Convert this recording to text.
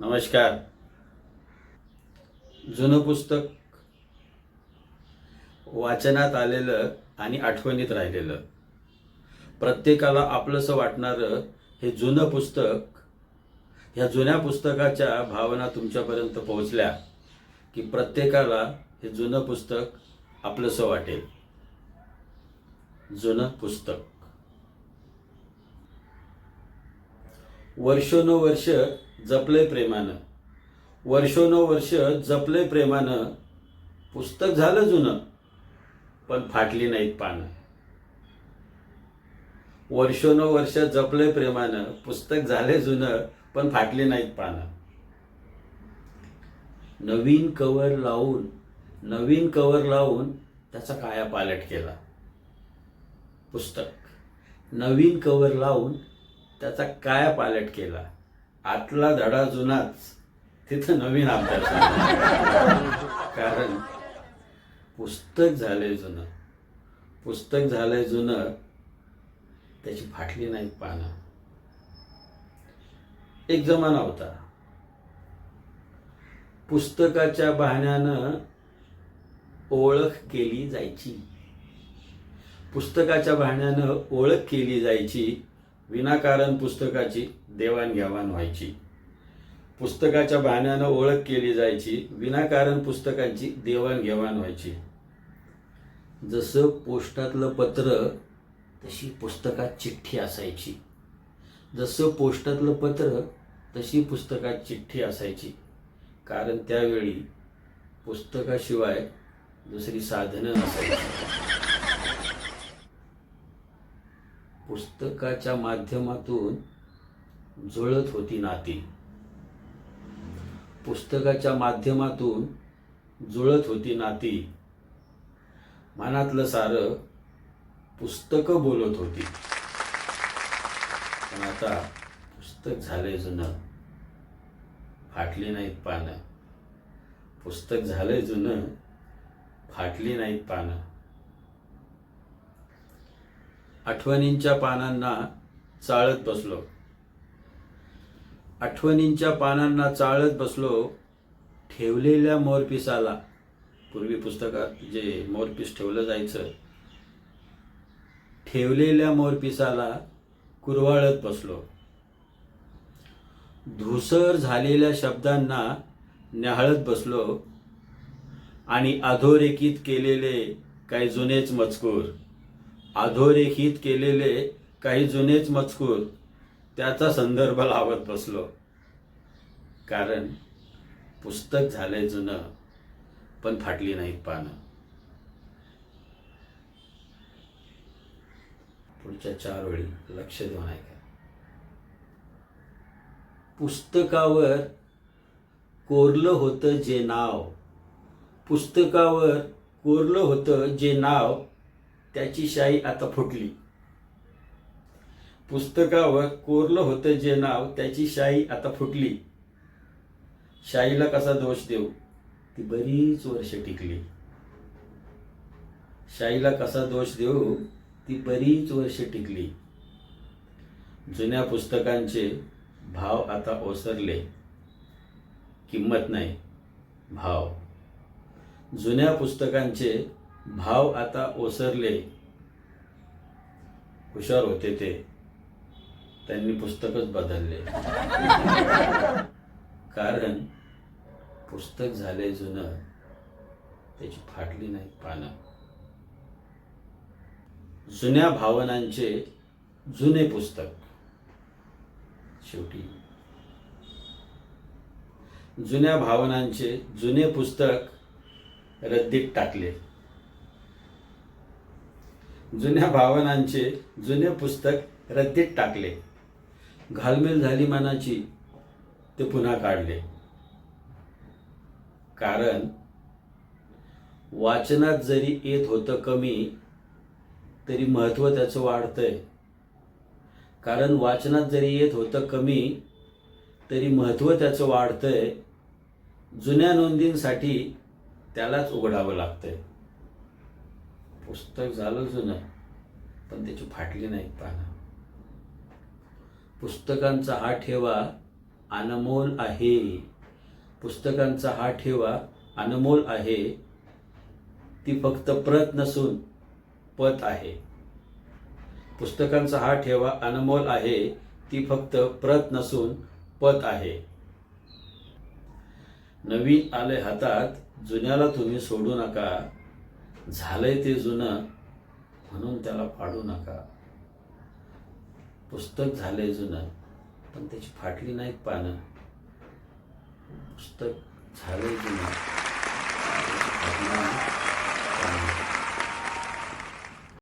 नमस्कार. जुनं पुस्तक वाचनात आलेलं आणि आठवणीत राहिलेलं. प्रत्येकाला आपलंसं वाटणारं हे जुनं पुस्तक ह्या जुन्या पुस्तकाच्या भावना तुमच्यापर्यंत पोहोचल्या की प्रत्येकाला हे जुनं पुस्तक आपलंसं वाटेल. जुनं पुस्तक. वर्षोनुवर्ष जपले प्रेमानं. वर्षोनवर्ष जपले प्रेमानं. पुस्तक झालं जुनं पण फाटली नाहीत पानं. वर्षोनवर्ष जपले प्रेमानं पुस्तक झाले जुनं पण फाटली नाहीत पानं. नवीन कवर लावून नवीन कवर लावून त्याचा काया पालट केला. पुस्तक. नवीन कवर लावून त्याचा काया पालट केला. आतला धडा जुनाच तिथं नवीन अभ्यास कारण पुस्तक झालंय जुनं. पुस्तक झालंय जुनं त्याची फाटली नाहीत पानं. एक जमाना होता. पुस्तकाच्या बहाण्यानं ओळख केली जायची. पुस्तकाच्या बहाण्यानं ओळख केली जायची. विनाकारण पुस्तकाची देवाणघेवाण व्हायची. पुस्तकाच्या बहाण्यानं ओळख केली जायची विनाकारण पुस्तकांची देवाणघेवाण व्हायची. जसं पोस्टातलं पत्र तशी पुस्तकात चिठ्ठी असायची. जसं पोस्टातलं पत्र तशी पुस्तकात चिठ्ठी असायची. कारण त्यावेळी पुस्तकाशिवाय दुसरी साधनं नसायची. पुस्तकाच्या माध्यमातून जुळत होती नाती. पुस्तकाच्या माध्यमातून जुळत होती नाती. मनातलं सारं पुस्तकं बोलत होती. पण आता पुस्तक झालंय जुनं. फाटली नाहीत पानं. पुस्तक झालंय जुनं फाटली नाहीत पानं. आठवणींच्या पानांना चाळत बसलो. आठवणींच्या पानांना चाळत बसलो ठेवलेल्या मोरपिसाला. पूर्वी पुस्तकात जे मोरपीस ठेवलं जायचं ठेवलेल्या मोरपिसाला कुरवाळत बसलो. धुसर झालेल्या शब्दांना न्याहाळत बसलो आणि अधोरेखित केलेले काही जुनेच मजकूर. अधोरेखित केलेले काही जुनेच मजकूर त्याचा संदर्भ लावत बसलो. कारण पुस्तक झालंय जुनं पण फाटली नाहीत पानं. पुढच्या चार वेळी लक्ष देऊन ऐका. पुस्तकावर कोरलं होतं जे नाव. पुस्तकावर कोरलं होतं जे नाव त्याची शाई आता फुटली. पुस्तकावर कोरलं होतं जे नाव त्याची शाई आता फुटली. शाईला कसा दोष देऊ? ती बरीच वर्ष टिकली. शाईला कसा दोष देऊ? ती बरीच वर्ष टिकली. जुन्या पुस्तकांचे भाव आता ओसरले. किंमत नाही भाव. जुन्या पुस्तकांचे भाव आता ओसरले हुशार होते ते. त्यांनी पुस्तकच बदलले. कारण पुस्तक झाले जुनं त्याची फाटली नाही पानं. जुन्या भावनांचे जुने पुस्तक. शेवटी जुन्या भावनांचे जुने पुस्तक रद्दीत टाकले. जुन्या भावनांचे जुने पुस्तक रद्दीत टाकले. घालमेल झाली मनाची ते पुन्हा काढले. कारण वाचनात जरी येत होतं कमी तरी महत्त्व त्याचं वाढतंय. कारण वाचनात जरी येत होतं कमी तरी महत्त्व त्याचं वाढतंय. जुन्या नोंदींसाठी त्यालाच उघडावं लागतंय. पुस्तक झालं जुनं पण त्याची फाटली नाहीत पानं. पुस्तकांचा हा ठेवा अनमोल आहे. पुस्तकांचा हा ठेवा अनमोल आहे. ती फक्त प्रत नसून पत आहे. पुस्तकांचा हा ठेवा अनमोल आहे ती फक्त प्रत नसून पत आहे. नवीन आले हातात जुन्याला तुम्ही सोडू नका. झालंय ते जुनं म्हणून त्याला पाडू नका. पुस्तक झालंय जुनं पण त्याची फाटली नाहीत पानं. पुस्तक झालंय जुनं